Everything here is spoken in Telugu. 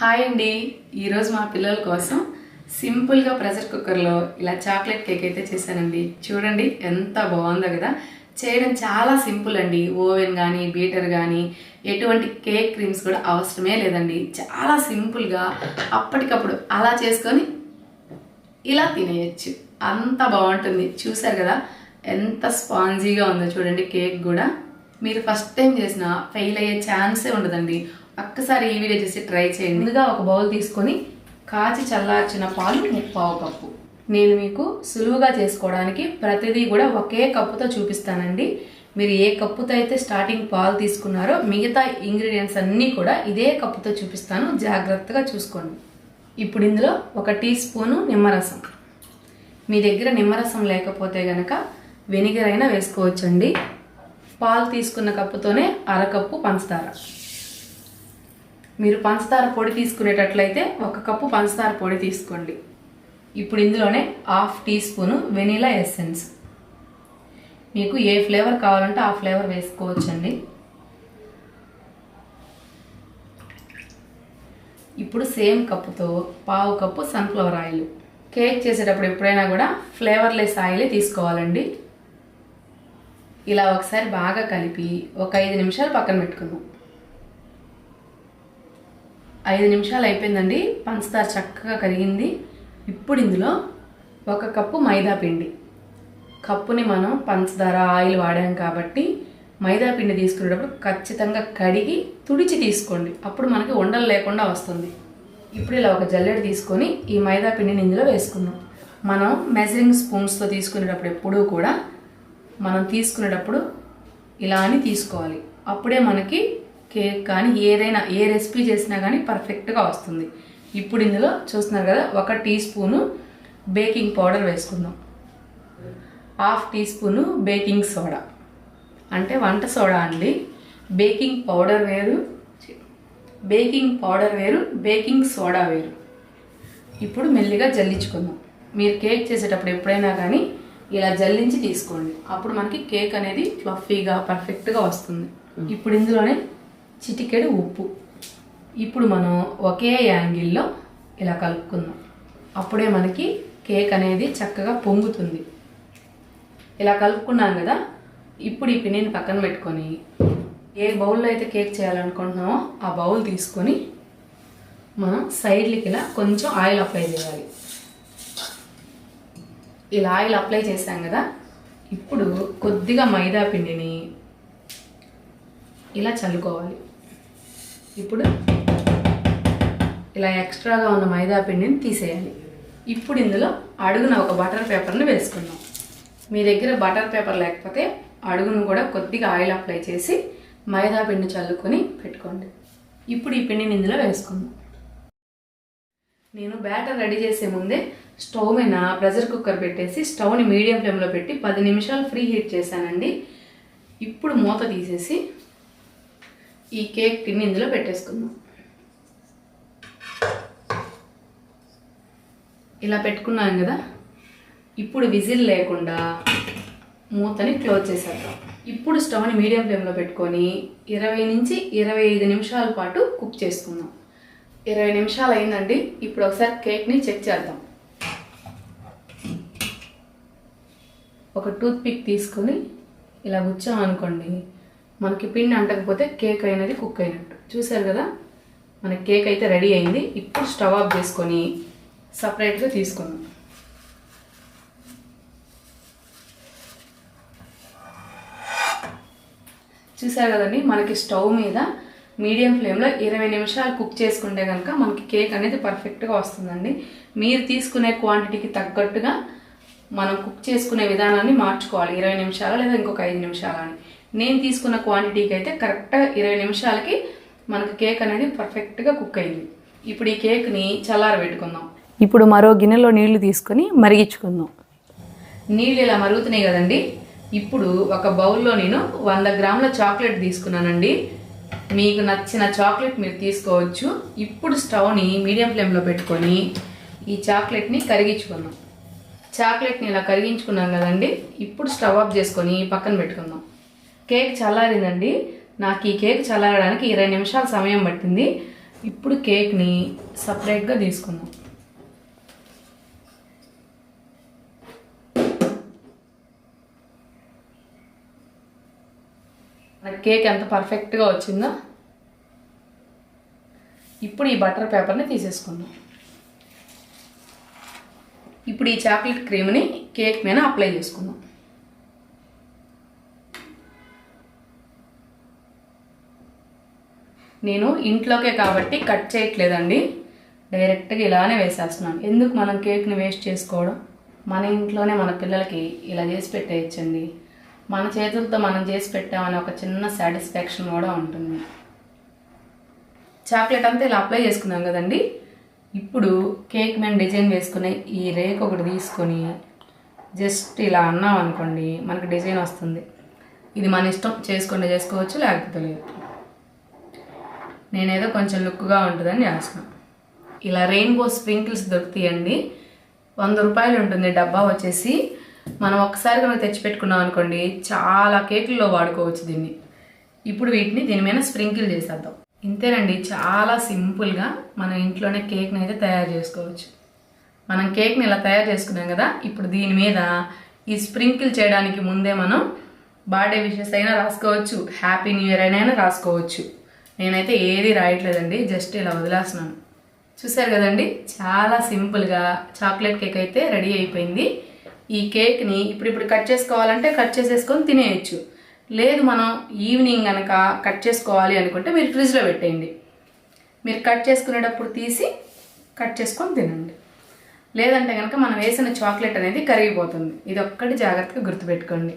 హాయ్ అండి. ఈరోజు మా పిల్లల కోసం సింపుల్గా ప్రెషర్ కుక్కర్లో ఇలా చాక్లెట్ కేక్ అయితే చేశానండి. చూడండి ఎంత బాగుందో కదా. చేయడం చాలా సింపుల్ అండి. ఓవెన్ కానీ బీటర్ కానీ ఎటువంటి కేక్ క్రీమ్స్ కూడా అవసరమే లేదండి. చాలా సింపుల్గా అప్పటికప్పుడు అలా చేసుకొని ఇలా తినేయచ్చు. అంత బాగుంటుంది. చూసారు కదా ఎంత స్పాంజీగా ఉందో చూడండి కేక్ కూడా. మీరు ఫస్ట్ టైం చేసిన ఫెయిల్ అయ్యే ఛాన్సే ఉండదండి. ఒక్కసారి ఈ వీడియో చేసి ట్రై చేయండి. ముందుగా ఒక బౌల్ తీసుకొని కాచి చల్లార్చిన పాలు ముప్పావు కప్పు. నేను మీకు సులువుగా చేసుకోవడానికి ప్రతిదీ కూడా ఒకే కప్పుతో చూపిస్తానండి. మీరు ఏ కప్పుతో అయితే స్టార్టింగ్ పాలు తీసుకున్నారో మిగతా ఇంగ్రీడియంట్స్ అన్నీ కూడా ఇదే కప్పుతో చూపిస్తాను. జాగ్రత్తగా చూసుకోండి. ఇప్పుడు ఇందులో ఒక టీ స్పూను నిమ్మరసం. మీ దగ్గర నిమ్మరసం లేకపోతే గనక వెనిగర్ అయినా వేసుకోవచ్చండి. పాలు తీసుకున్న కప్పుతోనే అరకప్పు పంచదార మీరు పంచదార పొడి తీసుకునేటట్లయితే ఒక కప్పు పంచదార పొడి తీసుకోండి. ఇప్పుడు ఇందులోనే half teaspoon vanilla essence. మీకు ఏ ఫ్లేవర్ కావాలంటే ఆ ఫ్లేవర్ వేసుకోవచ్చండి. ఇప్పుడు సేమ్ కప్పుతో పావు కప్పు సన్ఫ్లవర్ ఆయిల్. కేక్ చేసేటప్పుడు ఎప్పుడైనా కూడా ఫ్లేవర్లెస్ ఆయిలే తీసుకోవాలండి. ఇలా ఒకసారి బాగా కలిపి ఒక ఐదు నిమిషాలు పక్కన పెట్టుకుందాం. ఐదు నిమిషాలు అయిపోయిందండి. పంచదార చక్కగా కరిగింది. ఇప్పుడు ఇందులో ఒక కప్పు మైదా పిండి. కప్పుని మనం పంచదార ఆయిల్ వాడాం కాబట్టి మైదా పిండి తీసుకునేటప్పుడు ఖచ్చితంగా కడిగి తుడిచి తీసుకోండి. అప్పుడు మనకి ఉండలు లేకుండా వస్తుంది. ఇప్పుడు ఇలా ఒక జల్లెడ తీసుకొని ఈ మైదా పిండిని ఇందులో వేసుకుందాం. మనం మెజరింగ్ స్పూన్స్తో తీసుకునేటప్పుడు ఎప్పుడూ కూడా మనం తీసుకునేటప్పుడు ఇలా అని తీసుకోవాలి. అప్పుడే మనకి కేక్ కానీ ఏదైనా ఏ రెసిపీ చేసినా కానీ పర్ఫెక్ట్గా వస్తుంది. ఇప్పుడు ఇందులో చూస్తున్నారు కదా ఒక టీ స్పూను బేకింగ్ పౌడర్ వేసుకుందాం. Half teaspoon baking soda. అంటే వంట సోడా అండి. బేకింగ్ పౌడర్ వేరు బేకింగ్ పౌడర్ వేరు బేకింగ్ సోడా వేరు. ఇప్పుడు మెల్లిగా జల్లించుకుందాం. మీరు కేక్ చేసేటప్పుడు ఎప్పుడైనా కానీ ఇలా జల్లించి తీసుకోండి. అప్పుడు మనకి కేక్ అనేది ఫ్లఫీగా పర్ఫెక్ట్గా వస్తుంది. ఇప్పుడు ఇందులోనే చిటికెడు ఉప్పు. ఇప్పుడు మనం ఒకే యాంగిల్లో ఇలా కలుపుకుందాం. అప్పుడే మనకి కేక్ అనేది చక్కగా పొంగుతుంది. ఇలా కలుపుకున్నాం కదా ఇప్పుడు ఈ పిండిని పక్కన పెట్టుకొని ఏ బౌల్లో అయితే కేక్ చేయాలనుకుంటున్నామో ఆ బౌల్ తీసుకొని మనం సైడ్లకి ఇలా కొంచెం ఆయిల్ అప్లై చేయాలి. ఇలా ఆయిల్ అప్లై చేసాం కదా ఇప్పుడు కొద్దిగా మైదా పిండిని ఇలా చల్లుకోవాలి. ఇప్పుడు ఇలా ఎక్స్ట్రాగా ఉన్న మైదా పిండిని తీసేయాలి. ఇప్పుడు ఇందులో అడుగున ఒక బటర్ పేపర్ని వేసుకుందాం. మీ దగ్గర బటర్ పేపర్ లేకపోతే అడుగును కూడా కొద్దిగా ఆయిల్ అప్లై చేసి మైదా పిండి చల్లుకొని పెట్టుకోండి. ఇప్పుడు ఈ పిండిని ఇందులో వేసుకుందాం. నేను బ్యాటర్ రెడీ చేసే ముందే స్టవ్ మీద ప్రెషర్ కుక్కర్ పెట్టేసి స్టవ్ని మీడియం ఫ్లేమ్లో పెట్టి పది నిమిషాలు ఫ్రీ హీట్ చేశానండి. ఇప్పుడు మూత తీసేసి ఈ కేక్ టిన్ ఇందులో పెట్టేసుకుందాం. ఇలా పెట్టుకున్నాం కదా ఇప్పుడు విజిల్ లేకుండా మూతని క్లోజ్ చేసేద్దాం. ఇప్పుడు స్టవ్ని మీడియం ఫ్లేమ్లో పెట్టుకొని ఇరవై నుంచి ఇరవై ఐదు నిమిషాల పాటు కుక్ చేసుకుందాం. ఇరవై నిమిషాలు అయిందండి ఇప్పుడు ఒకసారి కేక్ని చెక్ చేద్దాం. ఒక టూత్ పిక్ తీసుకొని ఇలా గుచ్చామనుకోండి మనకి పిండి అంటకపోతే కేక్ అనేది కుక్ అయినట్టు. చూసారు కదా? మన కేక్ అయితే రెడీ అయింది. ఇప్పుడు స్టవ్ ఆఫ్ చేసుకొని సపరేట్గా తీసుకుందాం. చూసారు కదండి? మనకి స్టవ్ మీద మీడియం ఫ్లేమ్లో ఇరవై నిమిషాలు కుక్ చేసుకుంటే కనుక మనకి కేక్ అనేది పర్ఫెక్ట్గా వస్తుందండి. మీరు తీసుకునే క్వాంటిటీకి తగ్గట్టుగా మనం కుక్ చేసుకునే విధానాన్ని మార్చుకోవాలి. ఇరవై నిమిషాలు లేదా ఇంకొక ఐదు నిమిషాలు అని. నేను తీసుకున్న క్వాంటిటీకి అయితే కరెక్ట్గా ఇరవై నిమిషాలకి మనకి కేక్ అనేది పర్ఫెక్ట్గా కుక్ అయింది. ఇప్పుడు ఈ కేక్ని చల్లారబెట్టుకుందాం. ఇప్పుడు మరో గిన్నెలో నీళ్ళు తీసుకొని మరిగించుకుందాం. నీళ్ళు ఇలా మరుగుతున్నాయి కదండి. ఇప్పుడు ఒక బౌల్లో నేను వంద గ్రాముల చాక్లెట్ తీసుకున్నానండి. మీకు నచ్చిన చాక్లెట్ మీరు తీసుకోవచ్చు. ఇప్పుడు స్టవ్ని మీడియం ఫ్లేమ్లో పెట్టుకొని ఈ చాక్లెట్ని కరిగించుకుందాం. చాక్లెట్ని ఇలా కరిగించుకున్నాం కదండి. ఇప్పుడు స్టవ్ ఆఫ్ చేసుకొని పక్కన పెట్టుకుందాం. కేక్ చల్లారిందండి. నాకు ఈ కేక్ చల్లారడానికి ఇరవై నిమిషాల సమయం పట్టింది. ఇప్పుడు కేక్ని సపరేట్గా తీసుకుందాం. కేక్ ఎంత పర్ఫెక్ట్గా వచ్చిందో. ఇప్పుడు ఈ బటర్ పేపర్ని తీసేసుకుందాం. ఇప్పుడు ఈ చాక్లెట్ క్రీమ్ని కేక్ మీద అప్లై చేసుకుందాం. నేను ఇంట్లోకే కాబట్టి కట్ చేయట్లేదండి. డైరెక్ట్గా ఇలానే వేసేస్తున్నాను. ఎందుకు మనం కేక్ని వేస్ట్ చేసుకోవడం? మన ఇంట్లోనే మన పిల్లలకి ఇలా చేసి పెట్టేయచ్చండి. మన చేతులతో మనం చేసి పెట్టామనే ఒక చిన్న సాటిస్ఫాక్షన్ కూడా ఉంటుంది. చాక్లెట్ అంతా ఇలా అప్లై చేసుకున్నాం కదండి. ఇప్పుడు కేక్ మీద డిజైన్ వేసుకునే ఈ రేక్ ఒకటి తీసుకొని జస్ట్ ఇలా అన్నాం అనుకోండి మనకు డిజైన్ వస్తుంది. ఇది మన ఇష్టం చేసుకుంటే చేసుకోవచ్చు లేకపోతే లేదు. నేనేదో కొంచెం లుక్గా ఉంటుందని చేస్తున్నాను ఇలా రెయిన్బో స్ప్రింకిల్స్ దొరుకుతాయండి. వంద రూపాయలు ఉంటుంది డబ్బా వచ్చేసి. మనం ఒక్కసారి కనుక తెచ్చిపెట్టుకున్నాం అనుకోండి చాలా కేకుల్లో వాడుకోవచ్చు దీన్ని. ఇప్పుడు వీటిని దీని మీద స్ప్రింకిల్ చేసేద్దాం. ఇంతేనండి చాలా సింపుల్గా మనం ఇంట్లోనే కేక్ని అయితే తయారు చేసుకోవచ్చు. మనం కేక్ని ఇలా తయారు చేసుకున్నాం కదా ఇప్పుడు దీని మీద ఈ స్ప్రింకిల్ చేయడానికి ముందే మనం బర్త్డే విషెస్ అయినా రాసుకోవచ్చు హ్యాపీ న్యూ ఇయర్ అయినా రాసుకోవచ్చు. నేనైతే ఏది రాయట్లేదండి జస్ట్ ఇలా వదిలేస్తున్నాను. చూసారు కదండి చాలా సింపుల్గా చాక్లెట్ కేక్ అయితే రెడీ అయిపోయింది. ఈ కేక్ని ఇప్పుడు ఇప్పుడు కట్ చేసుకోవాలంటే కట్ చేసేసుకొని తినేయచ్చు. లేదు మనం ఈవినింగ్ కనుక కట్ చేసుకోవాలి అనుకుంటే మీరు ఫ్రిడ్జ్లో పెట్టేయండి. మీరు కట్ చేసుకునేటప్పుడు తీసి కట్ చేసుకొని తినండి. లేదంటే కనుక మనం వేసిన చాక్లెట్ అనేది కరిగిపోతుంది. ఇది ఒక్కటి జాగ్రత్తగా గుర్తుపెట్టుకోండి.